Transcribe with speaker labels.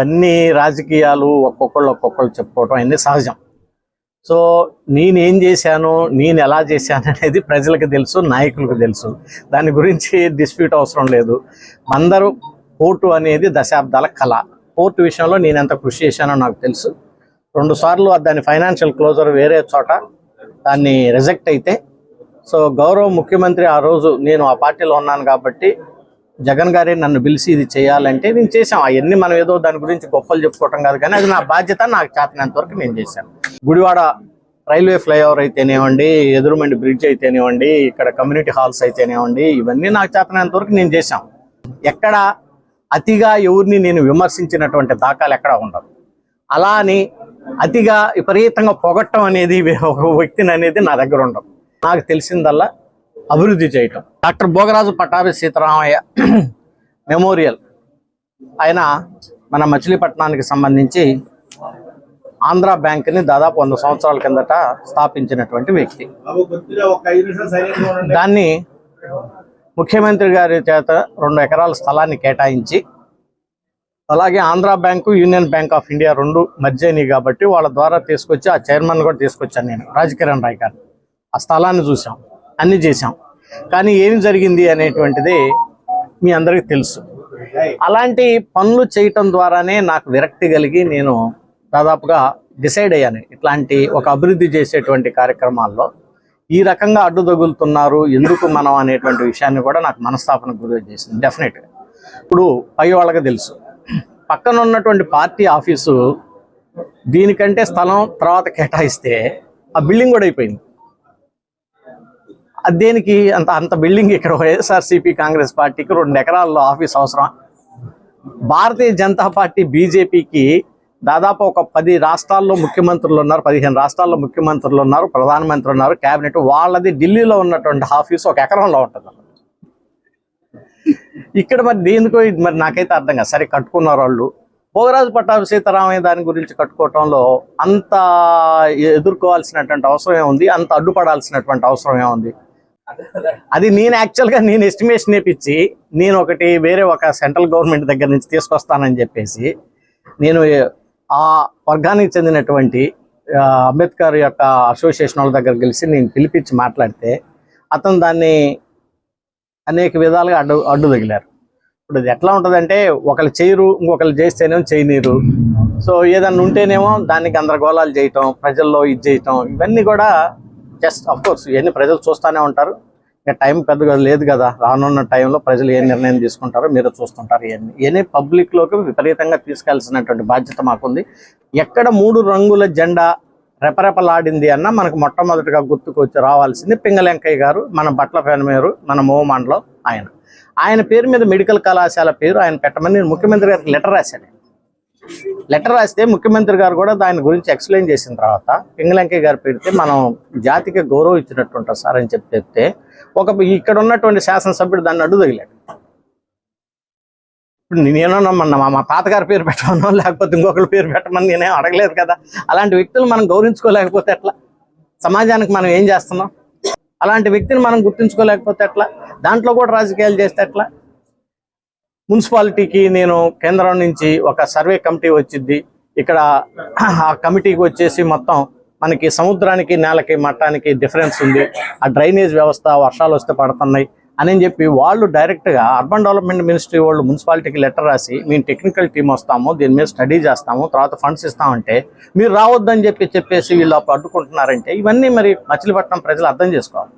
Speaker 1: అన్ని రాజకీయాలు ఒక్కొక్కళ్ళు ఒక్కొక్కళ్ళు చెప్పుకోవటం అన్నీ సహజం. సో నేనేం చేశాను నేను ఎలా చేశాను అనేది ప్రజలకు తెలుసు నాయకులకు తెలుసు. దాని గురించి డిస్ప్యూట్ అవసరం లేదు. అందరూ పోర్టు అనేది దశాబ్దాల కళ. పోర్టు విషయంలో నేను ఎంత కృషి చేశానో నాకు తెలుసు. రెండు సార్లు దాని ఫైనాన్షియల్ క్లోజర్ వేరే చోట దాన్ని రిజెక్ట్ అయితే సో గౌరవ ముఖ్యమంత్రి ఆ రోజు నేను ఆ పార్టీలో ఉన్నాను కాబట్టి జగన్ గారే నన్ను పిలిచి ఇది చేయాలంటే నేను చేశాం. అవన్నీ మనం ఏదో దాని గురించి గొప్పలు చెప్పుకోవటం కాదు కానీ అది నా బాధ్యత నాకు చేతనంత వరకు నేను చేశాను. గుడివాడ రైల్వే ఫ్లైఓవర్ అయితేనేవ్వండి ఎదురుమండి బ్రిడ్జ్ అయితేనేవ్వండి ఇక్కడ కమ్యూనిటీ హాల్స్ అయితేనేవ్వండి ఇవన్నీ నాకు చేతనంత వరకు నేను చేశాం. ఎక్కడ అతిగా ఎవరిని నేను విమర్శించినటువంటి దాఖలు ఎక్కడ ఉండదు అలా అని అతిగా విపరీతంగా పొగట్టం అనేది ఒక వ్యక్తిని అనేది నా దగ్గర ఉండదు నాకు తెలిసిందల్లా అభివృద్ధి చేయటం. Doctor Bhogaraju Pattabhi Sitaramayya memorial. ఆయన మన మచిలీపట్నానికి సంబంధించి ఆంధ్ర బ్యాంక్ని దాదాపు వంద సంవత్సరాల కిందట స్థాపించినటువంటి వ్యక్తి. దాన్ని ముఖ్యమంత్రి గారి చేత రెండు ఎకరాల స్థలాన్ని కేటాయించి అలాగే Andhra bank union bank of India రెండు మధ్యని కాబట్టి వాళ్ళ ద్వారా తీసుకొచ్చి ఆ చైర్మన్ కూడా తీసుకొచ్చాను నేను రాజకిరణ్ రాయ్ గారు ఆ స్థలాన్ని చూసాం అన్ని చేశాం. కానీ ఏం జరిగింది అనేటువంటిది మీ అందరికీ తెలుసు. అలాంటి పనులు చేయటం ద్వారానే నాకు విరక్తి కలిగి నేను దాదాపుగా డిసైడ్ అయ్యాను. ఇట్లాంటి ఒక అభివృద్ధి చేసేటువంటి కార్యక్రమాల్లో ఈ రకంగా అడ్డు తగులుతున్నారు ఎందుకు మనం అనేటువంటి విషయాన్ని కూడా నాకు మనస్థాపన గురి చేసింది డెఫినెట్గా ఇప్పుడు పై వాళ్ళకి తెలుసు. పక్కన ఉన్నటువంటి పార్టీ ఆఫీసు దీనికంటే స్థలం తర్వాత కేటాయిస్తే ఆ బిల్డింగ్ కూడా అయిపోయింది. దేనికి? అంత అంత బిల్డింగ్ ఇక్కడ వైఎస్ఆర్సీపీ కాంగ్రెస్ పార్టీకి రెండు ఎకరాల్లో ఆఫీస్ అవసరం. భారతీయ జనతా పార్టీ బీజేపీకి దాదాపు ఒక పది రాష్ట్రాల్లో ముఖ్యమంత్రులు ఉన్నారు పదిహేను రాష్ట్రాల్లో ముఖ్యమంత్రులు ఉన్నారు ప్రధానమంత్రి ఉన్నారు కేబినెట్ వాళ్ళది ఢిల్లీలో ఉన్నటువంటి ఆఫీస్ ఒక ఎకరంలో ఉంటుంది. ఇక్కడ మరి దేనికో ఇది మరి నాకైతే అర్థం కాదు. సరే కట్టుకున్నారు వాళ్ళు. భోగరాజు పట్టాభి సీతారామయ్య దాని గురించి కట్టుకోవటంలో అంత ఎదుర్కోవాల్సినటువంటి అవసరం ఏముంది? అంత అడ్డుపడాల్సినటువంటి అవసరం ఏముంది? అది నేను యాక్చువల్గా నేను ఎస్టిమేషన్ వేపించి నేను ఒకటి వేరే ఒక సెంట్రల్ గవర్నమెంట్ దగ్గర నుంచి తీసుకొస్తానని చెప్పేసి నేను ఆ వర్గానికి చెందినటువంటి అంబేద్కర్ యొక్క అసోసియేషన్ వాళ్ళ దగ్గర కలిసి నేను పిలిపించి మాట్లాడితే అతను దాన్ని అనేక విధాలుగా అడ్డు అడ్డు తగిలారు. ఇప్పుడు అది ఎట్లా ఉంటుందంటే ఒకళ్ళు చేయరు ఇంకొకళ్ళు చేస్తేనేమో చేయనీరు. సో ఏదన్నా ఉంటేనేమో దాన్ని గందరగోళాలు చేయటం ప్రజల్లో ఇది చేయటం ఇవన్నీ కూడా జస్ట్ అఫ్ కోర్స్ ఇవన్నీ ప్రజలు చూస్తూనే ఉంటారు. ఇంకా టైం పెద్దగా లేదు కదా రానున్న టైంలో ప్రజలు ఏ నిర్ణయం తీసుకుంటారో మీరు చూస్తుంటారు ఇవన్నీ. ఇవన్నీ పబ్లిక్లోకి విపరీతంగా తీసుకెళ్ళసినటువంటి బాధ్యత మాకుంది. ఎక్కడ మూడు రంగుల జెండా రెపరెపలాడింది అన్న మనకు మొట్టమొదటిగా గుర్తుకొచ్చి రావాల్సింది పింగళెంకయ్య గారు మన బట్ల పేరు మన మోమండలో ఆయన. ఆయన పేరు మీద మెడికల్ కళాశాల పేరు ఆయన పెట్టమని నేను ముఖ్యమంత్రి గారికి లెటర్ రాశాను. లెటర్ రాస్తే ముఖ్యమంత్రి గారు కూడా దాని గురించి ఎక్స్ప్లెయిన్ చేసిన తర్వాత పింగళంకి గారు పెడితే మనం జాతికి గౌరవం ఇచ్చినట్టు ఉంటారు సార్ అని చెప్పి చెప్తే ఒక ఇక్కడ ఉన్నటువంటి శాసనసభ్యుడు దాన్ని అడ్డు తగిలాడు ఇప్పుడు నేనేమన్నా మన మా తాతగారి పేరు పెట్టమనో లేకపోతే ఇంకొకరి పేరు పెట్టమని నేనేం అడగలేదు కదా? అలాంటి వ్యక్తులు మనం గౌరవించుకోలేకపోతే ఎట్లా? సమాజానికి మనం ఏం చేస్తున్నాం? అలాంటి వ్యక్తిని మనం గుర్తించుకోలేకపోతే ఎట్లా? దాంట్లో కూడా రాజకీయాలు చేస్తే ఎట్లా? మున్సిపాలిటీకి నేను కేంద్రం నుంచి ఒక సర్వే కమిటీ వచ్చింది ఇక్కడ ఆ కమిటీకి వచ్చేసి మొత్తం మనకి సముద్రానికి నేలకి మట్టానికి డిఫరెన్స్ ఉంది. ఆ డ్రైనేజ్ వ్యవస్థ వర్షాలు వస్తే పడుతున్నాయి అని చెప్పి వాళ్ళు డైరెక్ట్గా అర్బన్ డెవలప్మెంట్ మినిస్ట్రీ వాళ్ళు మున్సిపాలిటీకి లెటర్ రాసి మేము టెక్నికల్ టీం వస్తాము దీని మీద స్టడీ చేస్తాము తర్వాత ఫండ్స్ ఇస్తామంటే మీరు రావద్దని చెప్పి చెప్పేసి వీళ్ళు అప్పుడు అడ్డుకుంటున్నారంటే ఇవన్నీ మరి మచిలీపట్నం ప్రజలు అర్థం చేసుకోవాలి.